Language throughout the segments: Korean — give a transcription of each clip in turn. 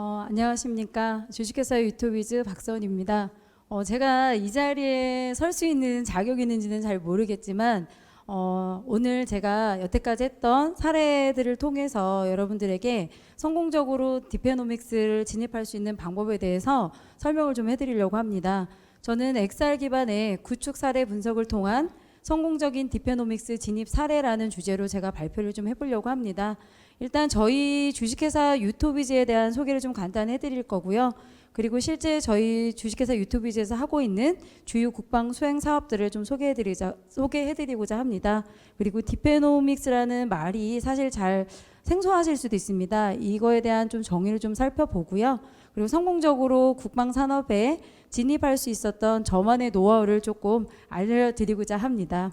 어, 안녕하십니까. 주식회사 유토비즈 박선입니다. 어, 제가 이 자리에 설 수 있는 자격이 있는지는 잘 모르겠지만, 어, 오늘 제가 여태까지 했던 사례들을 통해서 여러분들에게 성공적으로 디페노믹스를 진입할 수 있는 방법에 대해서 설명을 좀 해드리려고 합니다. 저는 XR 기반의 구축 사례 분석을 통한 성공적인 디페노믹스 진입 사례라는 주제로 제가 발표를 좀 해보려고 합니다. 일단 저희 주식회사 유토비즈에 대한 소개를 좀 간단히 해드릴 거고요. 그리고 실제 저희 주식회사 유토비즈에서 하고 있는 주요 국방 수행 사업들을 좀 소개해드리자 소개해드리고자 합니다. 그리고 디페노믹스라는 말이 사실 잘 생소하실 수도 있습니다. 이거에 대한 좀 정의를 좀 살펴보고요. 그리고 성공적으로 국방 산업에 진입할 수 있었던 저만의 노하우를 조금 알려드리고자 합니다.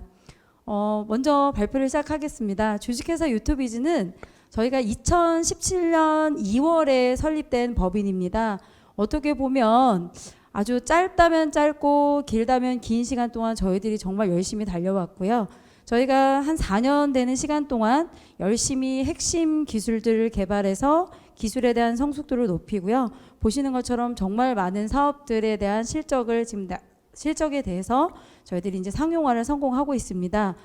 어, 먼저 발표를 시작하겠습니다. 주식회사 유토비즈는 저희가 2017년 2월에 설립된 법인입니다. 어떻게 보면 아주 짧다면 짧고 길다면 긴 시간 동안 저희들이 정말 열심히 달려왔고요. 저희가 한 4년 되는 시간 동안 열심히 핵심 기술들을 개발해서 기술에 대한 성숙도를 높이고요. 보시는 것처럼 정말 많은 사업들에 대한 실적을 지금 나- 실적에 대해서 저희들이 이제 상용화를 성공하고 있습니다.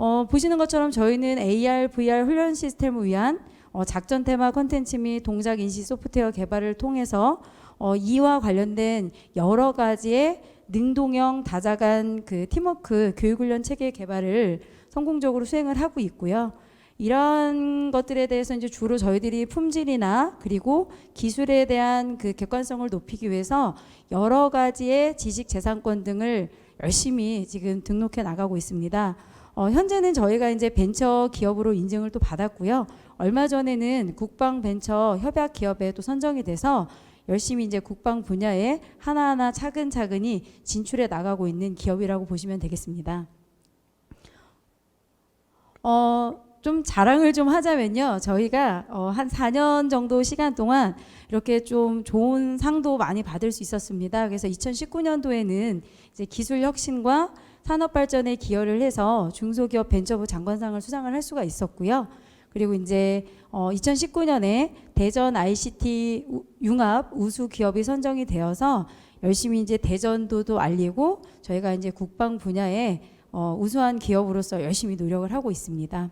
어, 보시는 것처럼 저희는 AR, VR 훈련 시스템을 위한 어, 작전 테마 컨텐츠 및 동작 인식 소프트웨어 개발을 통해서 어, 이와 관련된 여러 가지의 능동형 다자간 그 팀워크 교육 훈련 체계 개발을 성공적으로 수행을 하고 있고요. 이러한 것들에 대해서 이제 주로 저희들이 품질이나 그리고 기술에 대한 그 객관성을 높이기 위해서 여러 가지의 지식 재산권 등을 열심히 지금 등록해 나가고 있습니다. 어, 현재는 저희가 이제 벤처 기업으로 인증을 또 받았고요. 얼마 전에는 국방 벤처 협약 기업에 또 선정이 돼서 열심히 이제 국방 분야에 하나하나 차근차근히 진출해 나가고 있는 기업이라고 보시면 되겠습니다. 어, 좀 자랑을 좀 하자면요. 저희가 어, 한 4년 정도 시간 동안 이렇게 좀 좋은 상도 많이 받을 수 있었습니다. 그래서 2019년도에는 이제 기술 혁신과 산업 발전에 기여를 해서 중소기업 벤처부 장관상을 수상을 할 수가 있었고요. 그리고 이제 어, 2019년에 대전 ICT 우- 융합 우수 기업이 선정이 되어서 열심히 이제 대전도도 알리고 저희가 이제 국방 분야에 어, 우수한 기업으로서 열심히 노력을 하고 있습니다.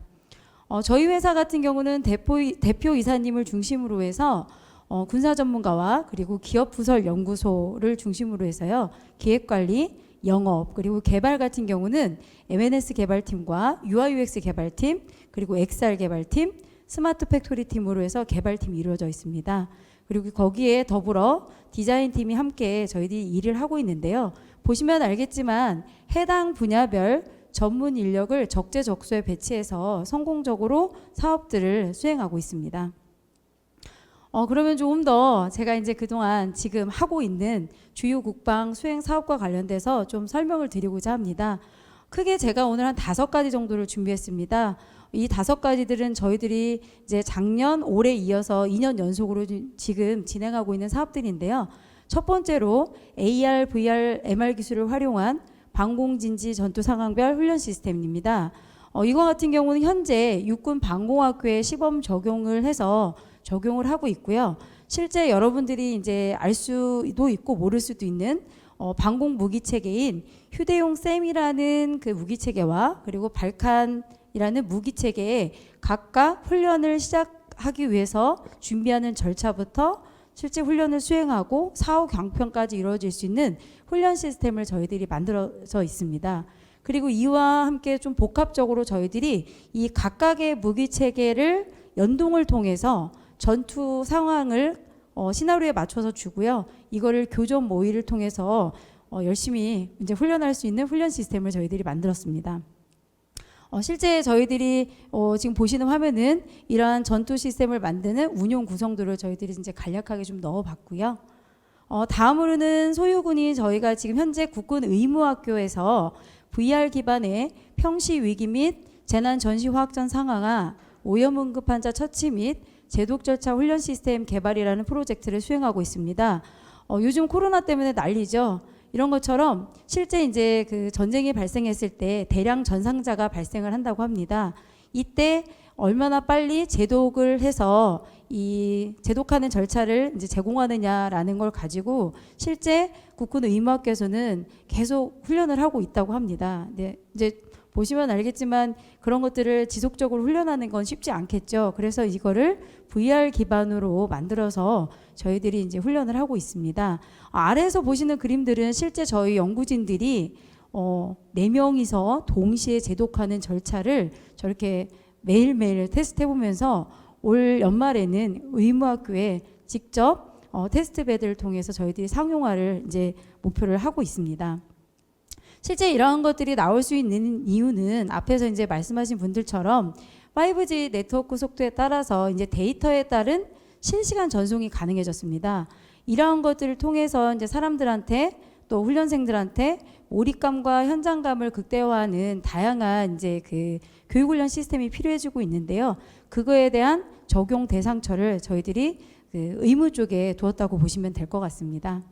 어, 저희 회사 같은 경우는 대표, 대표 이사님을 중심으로 해서 어, 군사 전문가와 그리고 기업 부설 연구소를 중심으로 해서요 기획 관리, 영업 그리고 개발 같은 경우는 M&S 개발팀과 UI/UX 개발팀 그리고 XR 개발팀, 스마트 팩토리 팀으로 해서 개발팀이 이루어져 있습니다. 그리고 거기에 더불어 디자인 팀이 함께 저희들이 일을 하고 있는데요. 보시면 알겠지만 해당 분야별 전문 인력을 적재적소에 배치해서 성공적으로 사업들을 수행하고 있습니다. 어, 그러면 조금 더 제가 이제 그동안 지금 하고 있는 주요 국방 수행 사업과 관련돼서 좀 설명을 드리고자 합니다. 크게 제가 오늘 한 다섯 가지 정도를 준비했습니다. 이 다섯 가지들은 저희들이 이제 작년, 올해 이어서 2년 연속으로 지- 지금 진행하고 있는 사업들인데요. 첫 번째로 AR, VR, MR 기술을 활용한 방공진지 전투 상황별 훈련 시스템입니다. 어, 이거 같은 경우는 현재 육군 방공학교에 시범 적용을 해서 적용을 하고 있고요. 실제 여러분들이 이제 알 수도 있고 모를 수도 있는 어, 방공 무기 체계인 휴대용 셈이라는 그 무기 체계와 그리고 발칸이라는 무기 체계에 각각 훈련을 시작하기 위해서 준비하는 절차부터 실제 훈련을 수행하고 사후 경편까지 이루어질 수 있는 훈련 시스템을 저희들이 만들어져 있습니다. 그리고 이와 함께 좀 복합적으로 저희들이 이 각각의 무기 체계를 연동을 통해서 전투 상황을 어, 시나리오에 맞춰서 주고요. 이거를 교전 모의를 통해서 어, 열심히 이제 훈련할 수 있는 훈련 시스템을 저희들이 만들었습니다. 어, 실제 저희들이 어, 지금 보시는 화면은 이러한 전투 시스템을 만드는 운용 구성도를 저희들이 이제 간략하게 좀 넣어봤고요. 어, 다음으로는 소유군이 저희가 지금 현재 국군 의무학교에서 VR 기반의 평시 위기 및 재난 전시 화학전 상황화, 오염 응급 환자 처치 및 제독 절차 훈련 시스템 개발이라는 프로젝트를 수행하고 있습니다. 어, 요즘 코로나 때문에 난리죠. 이런 것처럼 실제 이제 그 전쟁이 발생했을 때 대량 전상자가 발생을 한다고 합니다. 이때 얼마나 빨리 제독을 해서 이 제독하는 절차를 이제 제공하느냐라는 걸 가지고 실제 국군 의무학교에서는 계속 훈련을 하고 있다고 합니다. 네, 이제 보시면 알겠지만 그런 것들을 지속적으로 훈련하는 건 쉽지 않겠죠. 그래서 이거를 VR 기반으로 만들어서 저희들이 이제 훈련을 하고 있습니다. 아래에서 보시는 그림들은 실제 저희 연구진들이 어, 네 명이서 동시에 제독하는 절차를 저렇게 매일매일 테스트해 보면서 올 연말에는 의무학교에 직접 어, 테스트베드를 통해서 저희들이 상용화를 이제 목표를 하고 있습니다. 실제 이러한 것들이 나올 수 있는 이유는 앞에서 이제 말씀하신 분들처럼 5G 네트워크 속도에 따라서 이제 데이터에 따른 실시간 전송이 가능해졌습니다. 이러한 것들을 통해서 이제 사람들한테 또 훈련생들한테 몰입감과 현장감을 극대화하는 다양한 이제 그 교육 훈련 시스템이 필요해지고 있는데요. 그거에 대한 적용 대상처를 저희들이 그 의무 쪽에 두었다고 보시면 될 것 같습니다.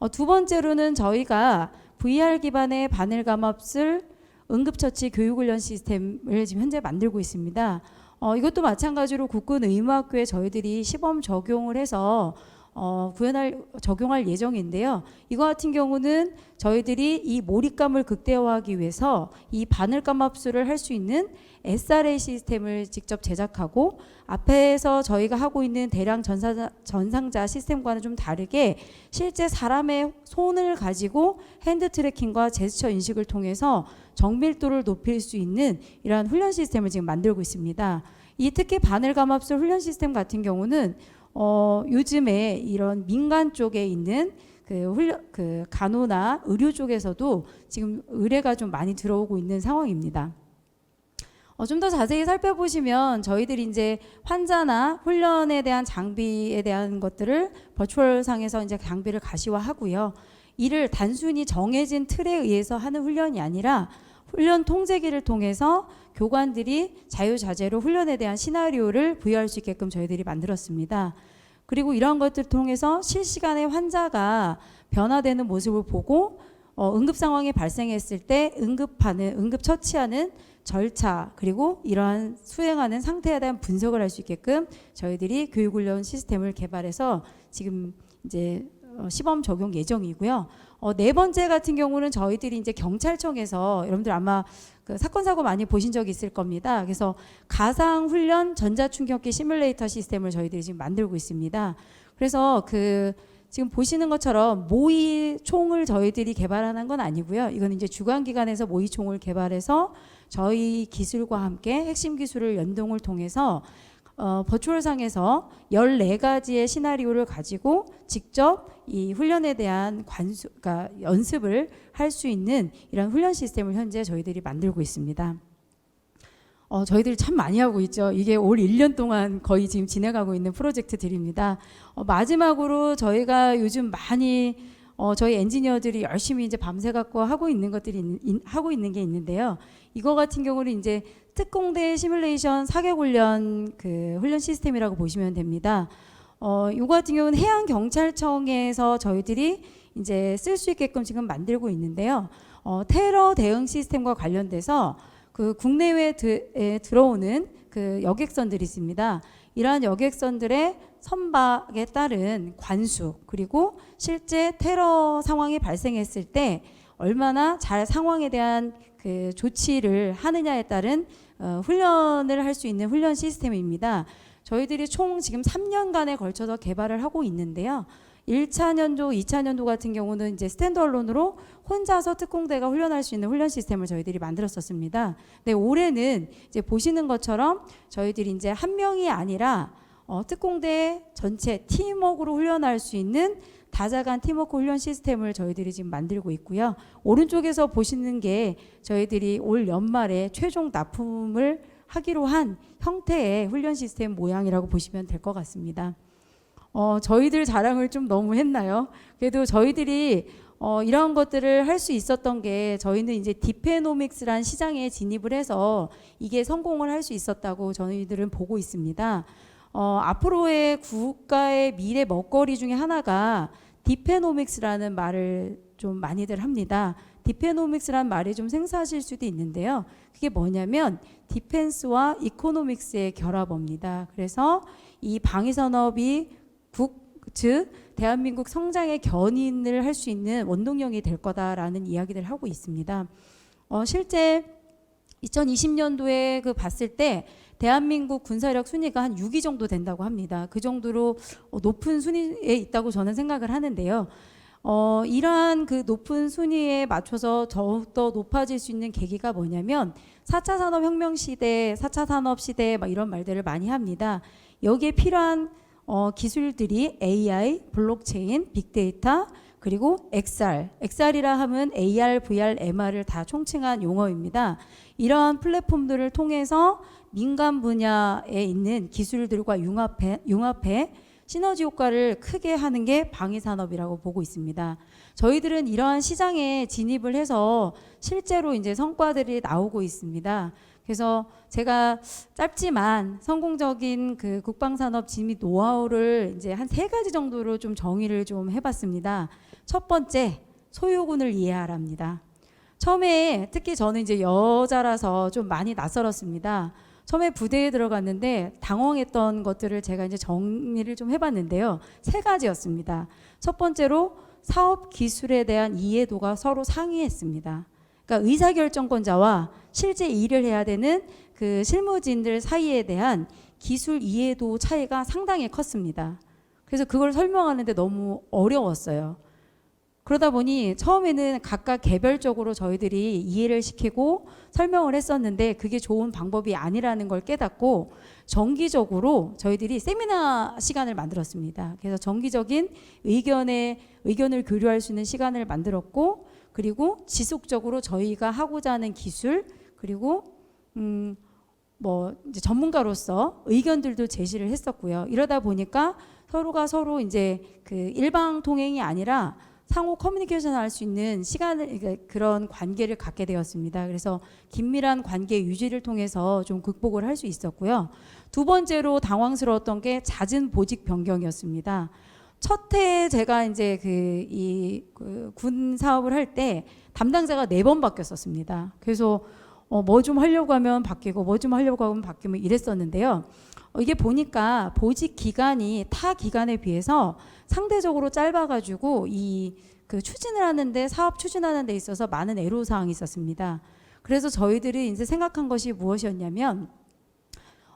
어, 두 번째로는 저희가 VR 기반의 바늘 감압술 응급처치 교육훈련 시스템을 지금 현재 만들고 있습니다. 어, 이것도 마찬가지로 국군 의무학교에 저희들이 시범 적용을 해서 어, 구현할 적용할 예정인데요. 이거 같은 경우는 저희들이 이 몰입감을 극대화하기 위해서 이 바늘 감압술을 할수 있는 SRA 시스템을 직접 제작하고 앞에서 저희가 하고 있는 대량 전사, 전상자 시스템과는 좀 다르게 실제 사람의 손을 가지고 핸드 트래킹과 제스처 인식을 통해서 정밀도를 높일 수 있는 이러한 훈련 시스템을 지금 만들고 있습니다. 이 특히 바늘 감압술 훈련 시스템 같은 경우는 어, 요즘에 이런 민간 쪽에 있는 그 훈련 그 간호나 의료 쪽에서도 지금 의뢰가 좀 많이 들어오고 있는 상황입니다. 어, 좀 더 자세히 살펴보시면 저희들이 이제 환자나 훈련에 대한 장비에 대한 것들을 버추얼 상에서 이제 장비를 가시화하고요. 이를 단순히 정해진 틀에 의해서 하는 훈련이 아니라 훈련 통제기를 통해서 교관들이 자유자재로 훈련에 대한 시나리오를 부여할 수 있게끔 저희들이 만들었습니다. 그리고 이러한 것들을 통해서 실시간에 환자가 변화되는 모습을 보고 어, 응급 상황이 발생했을 때 응급하는 응급 처치하는 절차 그리고 이러한 수행하는 상태에 대한 분석을 할 수 있게끔 저희들이 교육훈련 시스템을 개발해서 지금 이제 어, 시범 적용 예정이고요. 어, 네 번째 같은 경우는 저희들이 이제 경찰청에서 여러분들 아마 그 사건 사고 많이 보신 적이 있을 겁니다. 그래서 가상 훈련 전자 충격기 시뮬레이터 시스템을 저희들이 지금 만들고 있습니다. 그래서 그 지금 보시는 것처럼 모의 총을 저희들이 개발하는 건 아니고요. 이건 이제 주관 기관에서 모의 총을 개발해서 저희 기술과 함께 핵심 기술을 연동을 통해서 어, 버추얼상에서 14가지의 시나리오를 가지고 직접 이 훈련에 대한 관수, 그러니까 연습을 할 수 있는 이런 훈련 시스템을 현재 저희들이 만들고 있습니다. 어, 저희들이 참 많이 하고 있죠. 이게 올 1년 동안 거의 지금 진행하고 있는 프로젝트들입니다. 어, 마지막으로 저희가 요즘 많이 어, 저희 엔지니어들이 열심히 이제 밤새 갖고 하고 있는 것들이 있, 있- 하고 있는 게 있는데요. 이거 같은 경우는 이제 특공대 시뮬레이션 사격 훈련 그 훈련 시스템이라고 보시면 됩니다. 어, 이거 같은 경우는 해양 경찰청에서 저희들이 이제 쓸 수 있게끔 지금 만들고 있는데요. 어, 테러 대응 시스템과 관련돼서 그 국내외에 들어오는 그 여객선들이 있습니다. 이러한 여객선들의 선박에 따른 관수 그리고 실제 테러 상황이 발생했을 때 얼마나 잘 상황에 대한 그 조치를 하느냐에 따른 어, 훈련을 할 수 있는 훈련 시스템입니다. 저희들이 총 지금 3년간에 걸쳐서 개발을 하고 있는데요. 1차 년도, 2차 년도 같은 경우는 이제 스탠드얼론으로 혼자서 특공대가 훈련할 수 있는 훈련 시스템을 저희들이 만들었었습니다. 네, 올해는 이제 보시는 것처럼 저희들이 이제 한 명이 아니라 어, 특공대 전체 팀워크로 훈련할 수 있는 다자간 팀워크 훈련 시스템을 저희들이 지금 만들고 있고요. 오른쪽에서 보시는 게 저희들이 올 연말에 최종 납품을 하기로 한 형태의 훈련 시스템 모양이라고 보시면 될 것 같습니다. 어, 저희들 자랑을 좀 너무 했나요? 그래도 저희들이 어, 이런 것들을 할 수 있었던 게 저희는 이제 디페노믹스란 시장에 진입을 해서 이게 성공을 할 수 있었다고 저희들은 보고 있습니다. 어, 앞으로의 국가의 미래 먹거리 중에 하나가 디페노믹스라는 말을 좀 많이들 합니다. 디페노믹스란 말이 좀 생소하실 수도 있는데요. 그게 뭐냐면 디펜스와 이코노믹스의 결합어입니다. 그래서 이 방위 산업이 국, 즉 대한민국 성장의 견인을 할 수 있는 원동력이 될 거다라는 이야기를 하고 있습니다. 어, 실제 2020년도에 그 봤을 때 대한민국 군사력 순위가 한 6위 정도 된다고 합니다. 그 정도로 어, 높은 순위에 있다고 저는 생각을 하는데요. 어, 이러한 그 높은 순위에 맞춰서 더욱더 높아질 수 있는 계기가 뭐냐면 4차 산업혁명 시대, 4차 산업 시대 막 이런 말들을 많이 합니다. 여기에 필요한 어, 기술들이 AI, 블록체인, 빅데이터, 그리고 XR. XR이라 하면 AR, VR, MR을 다 총칭한 용어입니다. 이러한 플랫폼들을 통해서 민간 분야에 있는 기술들과 융합해, 융합해 시너지 효과를 크게 하는 게 방위 산업이라고 보고 있습니다. 저희들은 이러한 시장에 진입을 해서 실제로 이제 성과들이 나오고 있습니다. 그래서 제가 짧지만 성공적인 그 국방 산업 진입 노하우를 이제 한 세 가지 정도로 좀 정의를 좀 해봤습니다. 첫 번째, 소요군을 이해하랍니다. 처음에 특히 저는 이제 여자라서 좀 많이 낯설었습니다. 처음에 부대에 들어갔는데 당황했던 것들을 제가 이제 정리를 좀 해봤는데요. 세 가지였습니다. 첫 번째로 사업 기술에 대한 이해도가 서로 상이했습니다. 그러니까 의사결정권자와 실제 일을 해야 되는 그 실무진들 사이에 대한 기술 이해도 차이가 상당히 컸습니다. 그래서 그걸 설명하는데 너무 어려웠어요. 그러다 보니 처음에는 각각 개별적으로 저희들이 이해를 시키고 설명을 했었는데 그게 좋은 방법이 아니라는 걸 깨닫고 정기적으로 저희들이 세미나 시간을 만들었습니다. 그래서 정기적인 의견에 의견을 교류할 수 있는 시간을 만들었고 그리고 지속적으로 저희가 하고자 하는 기술 그리고 음, 뭐 이제 전문가로서 의견들도 제시를 했었고요. 이러다 보니까 서로가 서로 이제 그 일방 통행이 아니라 상호 커뮤니케이션 할수 있는 시간을 그런 관계를 갖게 되었습니다. 그래서 긴밀한 관계 유지를 통해서 좀 극복을 할 수 있었고요. 두 번째로 당황스러웠던 게 잦은 보직 변경이었습니다. 첫해 제가 이제 그 이 군 사업을 할 때 담당자가 네 번 바뀌었었습니다. 그래서 어, 뭐 좀 하려고 하면 바뀌고 뭐 좀 하려고 하면 바뀌면 이랬었는데요. 어, 이게 보니까 보직 기간이 타 기간에 비해서 상대적으로 짧아가지고 이 그 추진을 하는데 사업 추진하는 데 있어서 많은 애로 사항이 있었습니다. 그래서 저희들이 이제 생각한 것이 무엇이었냐면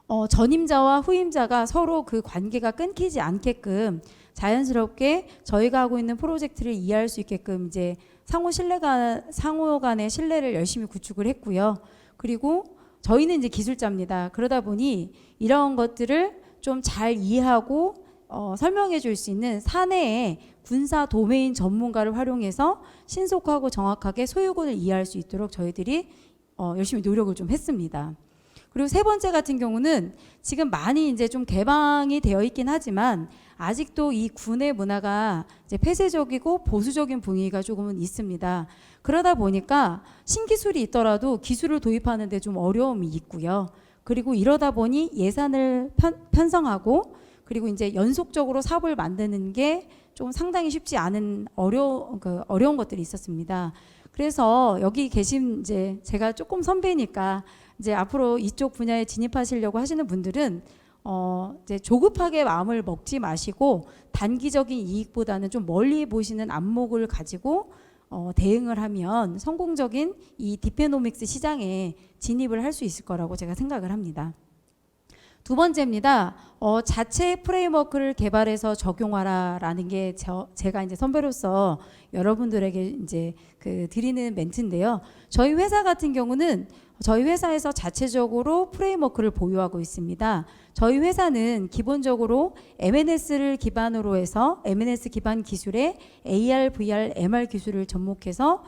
어, 전임자와 후임자가 서로 그 관계가 끊기지 않게끔 자연스럽게 저희가 하고 있는 프로젝트를 이해할 수 있게끔 이제 상호 신뢰가 상호 간의 신뢰를 열심히 구축을 했고요. 그리고 저희는 이제 기술자입니다. 그러다 보니 이런 것들을 좀 잘 이해하고 어, 설명해 줄 수 있는 사내에 군사 도메인 전문가를 활용해서 신속하고 정확하게 소유군을 이해할 수 있도록 저희들이 어, 열심히 노력을 좀 했습니다. 그리고 세 번째 같은 경우는 지금 많이 이제 좀 개방이 되어 있긴 하지만 아직도 이 군의 문화가 이제 폐쇄적이고 보수적인 분위기가 조금은 있습니다. 그러다 보니까 신기술이 있더라도 기술을 도입하는데 좀 어려움이 있고요. 그리고 이러다 보니 예산을 편, 편성하고 그리고 이제 연속적으로 사업을 만드는 게 좀 상당히 쉽지 않은 어려 그 어려운 것들이 있었습니다. 그래서 여기 계신 이제 제가 조금 선배니까 이제 앞으로 이쪽 분야에 진입하시려고 하시는 분들은 어 이제 조급하게 마음을 먹지 마시고 단기적인 이익보다는 좀 멀리 보시는 안목을 가지고 어 대응을 하면 성공적인 이 디페노믹스 시장에 진입을 할 수 있을 거라고 제가 생각을 합니다. 두 번째입니다. 어, 자체 프레임워크를 개발해서 적용하라라는 게 저, 제가 이제 선배로서 여러분들에게 이제 그 드리는 멘트인데요. 저희 회사 같은 경우는 저희 회사에서 자체적으로 프레임워크를 보유하고 있습니다. 저희 회사는 기본적으로 MNS를 기반으로 해서 MNS 기반 기술에 AR, VR, MR 기술을 접목해서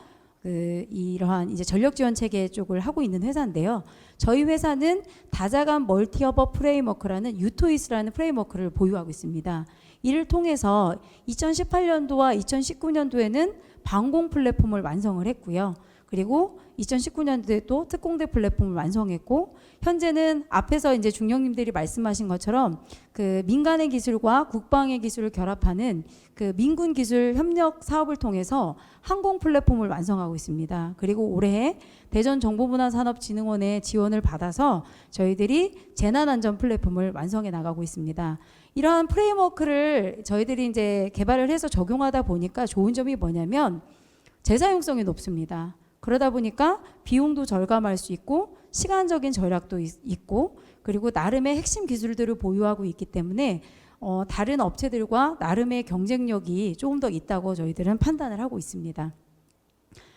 그 이러한 이제 전력 지원 체계 쪽을 하고 있는 회사인데요. 저희 회사는 다자간 멀티어버 프레임워크라는 유토이스라는 프레임워크를 보유하고 있습니다. 이를 통해서 2018년도와 2019년도에는 방공 플랫폼을 완성을 했고요. 그리고 2019년도에 또 특공대 플랫폼을 완성했고 현재는 앞에서 이제 중령님들이 말씀하신 것처럼 그 민간의 기술과 국방의 기술을 결합하는 그 민군 기술 협력 사업을 통해서 항공 플랫폼을 완성하고 있습니다. 그리고 올해 대전 정보문화산업진흥원의 지원을 받아서 저희들이 재난안전 플랫폼을 완성해 나가고 있습니다. 이러한 프레임워크를 저희들이 이제 개발을 해서 적용하다 보니까 좋은 점이 뭐냐면 재사용성이 높습니다. 그러다 보니까 비용도 절감할 수 있고 시간적인 절약도 있- 있고 그리고 나름의 핵심 기술들을 보유하고 있기 때문에 어, 다른 업체들과 나름의 경쟁력이 조금 더 있다고 저희들은 판단을 하고 있습니다.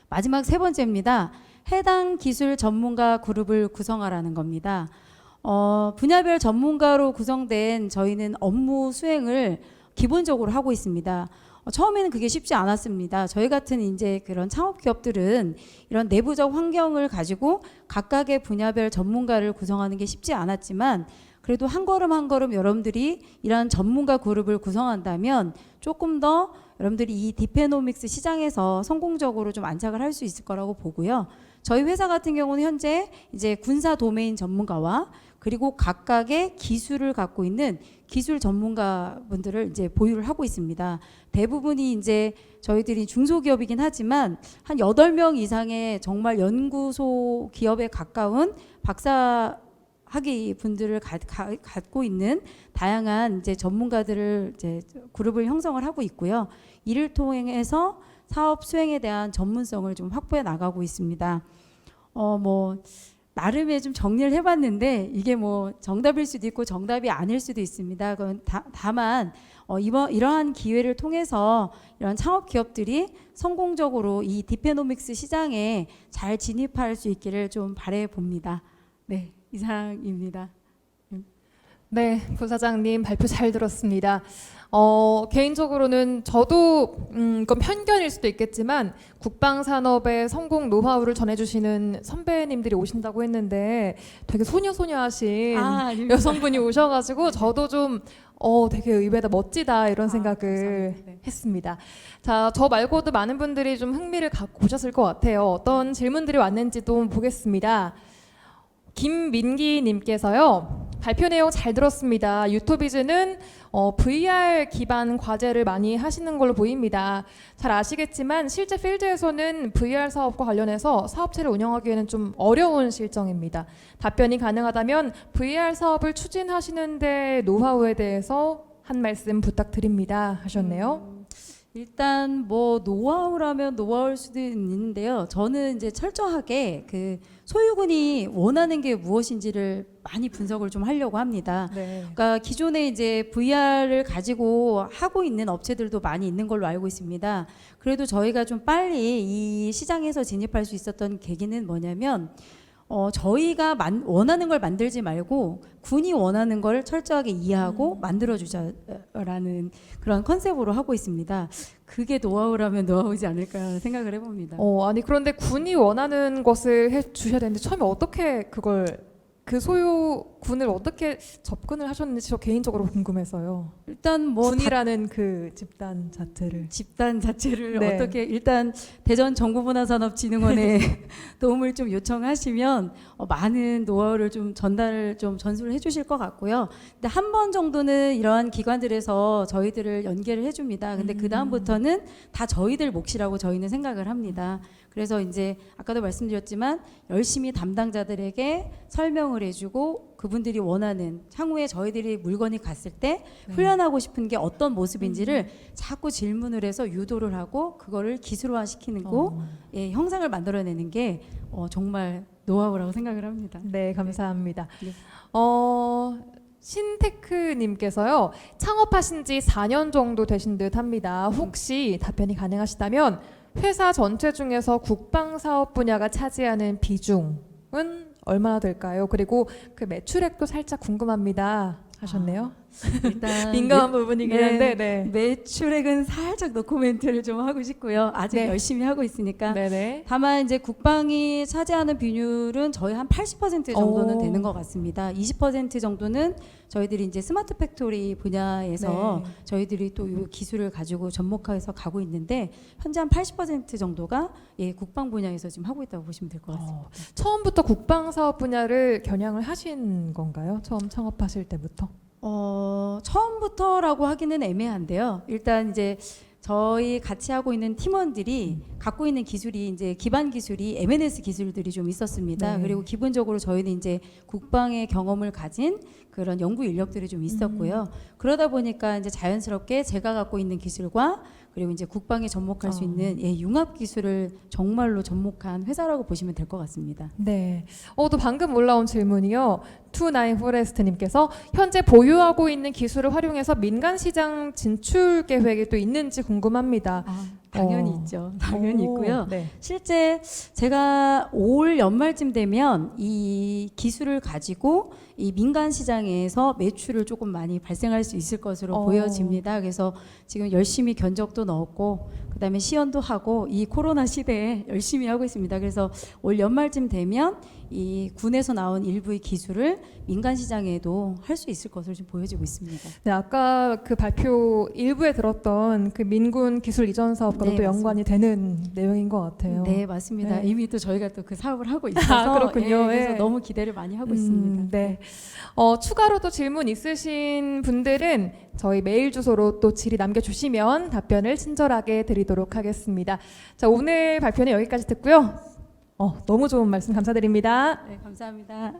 마지막 세 번째입니다. 해당 기술 전문가 그룹을 구성하라는 겁니다. 어, 분야별 전문가로 구성된 저희는 업무 수행을 기본적으로 하고 있습니다. 어, 처음에는 그게 쉽지 않았습니다. 저희 같은 이제 그런 창업 기업들은 이런 내부적 환경을 가지고 각각의 분야별 전문가를 구성하는 게 쉽지 않았지만 그래도 한 걸음 한 걸음 여러분들이 이러한 전문가 그룹을 구성한다면 조금 더 여러분들이 이 디페노믹스 시장에서 성공적으로 좀 안착을 할 수 있을 거라고 보고요. 저희 회사 같은 경우는 현재 이제 군사 도메인 전문가와 그리고 각각의 기술을 갖고 있는 기술 전문가분들을 이제 보유를 하고 있습니다. 대부분이 이제 저희들이 중소기업이긴 하지만 한 여덟 명 이상의 정말 연구소 기업에 가까운 박사 학위 분들을 가, 가, 갖고 있는 다양한 이제 전문가들을 이제 그룹을 형성을 하고 있고요. 이를 통해서 사업 수행에 대한 전문성을 좀 확보해 나가고 있습니다. 어 뭐 나름의 좀 정리를 해봤는데 이게 뭐 정답일 수도 있고 정답이 아닐 수도 있습니다. 그건 다, 다만 어, 이번 이러한 기회를 통해서 이런 창업 기업들이 성공적으로 이 디페노믹스 시장에 잘 진입할 수 있기를 좀 바래 봅니다. 네, 이상입니다. 네, 부사장님 발표 잘 들었습니다. 어, 개인적으로는 저도 음, 이건 편견일 수도 있겠지만 국방 산업의 성공 노하우를 전해주시는 선배님들이 오신다고 했는데 되게 소녀소녀하신 아, 여성분이 오셔가지고 저도 좀 어, 되게 의외다 멋지다 이런 아, 생각을 감사합니다. 네. 했습니다. 자, 저 말고도 많은 분들이 좀 흥미를 갖고 오셨을 것 같아요. 어떤 질문들이 왔는지도 보겠습니다. 김민기님께서요. 발표 내용 잘 들었습니다. 유토비즈는 어, VR 기반 과제를 많이 하시는 걸로 보입니다. 잘 아시겠지만 실제 필드에서는 VR 사업과 관련해서 사업체를 운영하기에는 좀 어려운 실정입니다. 답변이 가능하다면 VR 사업을 추진하시는데 노하우에 대해서 한 말씀 부탁드립니다. 하셨네요. 일단 뭐 노하우라면 노하우일 수도 있는데요. 저는 이제 철저하게 그 소유군이 원하는 게 무엇인지를 많이 분석을 좀 하려고 합니다. 네. 그러니까 기존에 이제 VR을 가지고 하고 있는 업체들도 많이 있는 걸로 알고 있습니다. 그래도 저희가 좀 빨리 이 시장에서 진입할 수 있었던 계기는 뭐냐면 어, 저희가 만, 원하는 걸 만들지 말고 군이 원하는 걸 철저하게 이해하고 만들어주자라는 그런 컨셉으로 하고 있습니다. 그게 노하우라면 노하우지 않을까 생각을 해봅니다. 어, 아니 그런데 군이 원하는 것을 해 주셔야 되는데 처음에 어떻게 그걸 그 소유 군을 어떻게 접근을 하셨는지 저 개인적으로 궁금해서요. 일단 뭐 군이라는 그 집단 자체를. 집단 자체를 네. 어떻게 일단 대전 정보문화산업진흥원에 도움을 좀 요청하시면 어, 많은 노하우를 좀 전달을 좀 전수를 해주실 것 같고요. 근데 한 번 정도는 이러한 기관들에서 저희들을 연계를 해줍니다. 근데 그 다음부터는 다 저희들 몫이라고 저희는 생각을 합니다. 그래서 이제 아까도 말씀드렸지만 열심히 담당자들에게 설명을 해주고 그분들이 원하는 향후에 저희들이 물건이 갔을 때 네. 훈련하고 싶은 게 어떤 모습인지를 자꾸 질문을 해서 유도를 하고 그거를 기술화 시키는 거, 어. 예, 형상을 만들어내는 게 어, 정말 노하우라고 생각을 합니다. 네, 감사합니다. 네. 어, 신테크님께서요, 창업하신 지 4년 정도 되신 듯 합니다. 혹시 답변이 가능하시다면, 회사 전체 중에서 국방 사업 분야가 차지하는 비중은 얼마나 될까요? 그리고 그 매출액도 살짝 궁금합니다. 하셨네요. 일단 민감한 부분이긴 네. 한데, 네. 매출액은 살짝 노 코멘트를 좀 하고 싶고요. 아직 네. 열심히 하고 있으니까. 네네. 다만 이제 국방이 차지하는 비율은 저희 한 80% 정도는 오. 되는 것 같습니다. 20% 정도는 저희들이 이제 스마트 팩토리 분야에서 네. 저희들이 또 이 기술을 가지고 접목해서 가고 있는데 현재 한 80% 정도가 예, 국방 분야에서 지금 하고 있다고 보시면 될 것 같습니다. 어, 처음부터 국방 사업 분야를 겨냥을 하신 건가요? 처음 창업하실 때부터? 어, 처음부터라고 하기는 애매한데요. 일단 이제 저희 같이 하고 있는 팀원들이 갖고 있는 기술이 이제 기반 기술이 M&S 기술들이 좀 있었습니다. 네. 그리고 기본적으로 저희는 이제 국방의 경험을 가진 그런 연구 인력들이 좀 있었고요. 음. 그러다 보니까 이제 자연스럽게 제가 갖고 있는 기술과 그리고 이제 국방에 접목할 수 어. 있는 예, 융합 기술을 정말로 접목한 회사라고 보시면 될 것 같습니다. 네. 어, 또 방금 올라온 질문이요. 투나인 포레스트님께서 현재 보유하고 있는 기술을 활용해서 민간 시장 진출 계획이 또 있는지 궁금합니다. 당연히 어. 있죠. 당연히 오, 있고요. 네. 실제 제가 올 연말쯤 되면 이 기술을 가지고 이 민간 시장에서 매출을 조금 많이 발생할 수 있을 것으로 어. 보여집니다. 그래서 지금 열심히 견적도 넣었고 그다음에 시연도 하고 이 코로나 시대에 열심히 하고 있습니다. 그래서 올 연말쯤 되면 이 군에서 나온 일부의 기술을 민간 시장에도 할 수 있을 것으로 지금 보여지고 있습니다. 네, 아까 그 발표 일부에 들었던 그 민군 기술 이전 사업과도 네, 또 연관이 되는 내용인 것 같아요. 네, 맞습니다. 네. 이미 또 저희가 또 그 사업을 하고 있어서 그렇군요. 예, 그래서 예. 너무 기대를 많이 하고 음, 있습니다. 네. 어, 추가로 또 질문 있으신 분들은 저희 메일 주소로 또 질의 남겨주시면 답변을 친절하게 드리도록 하겠습니다. 자, 오늘 발표는 여기까지 듣고요. 어, 너무 좋은 말씀 감사드립니다. 네, 감사합니다.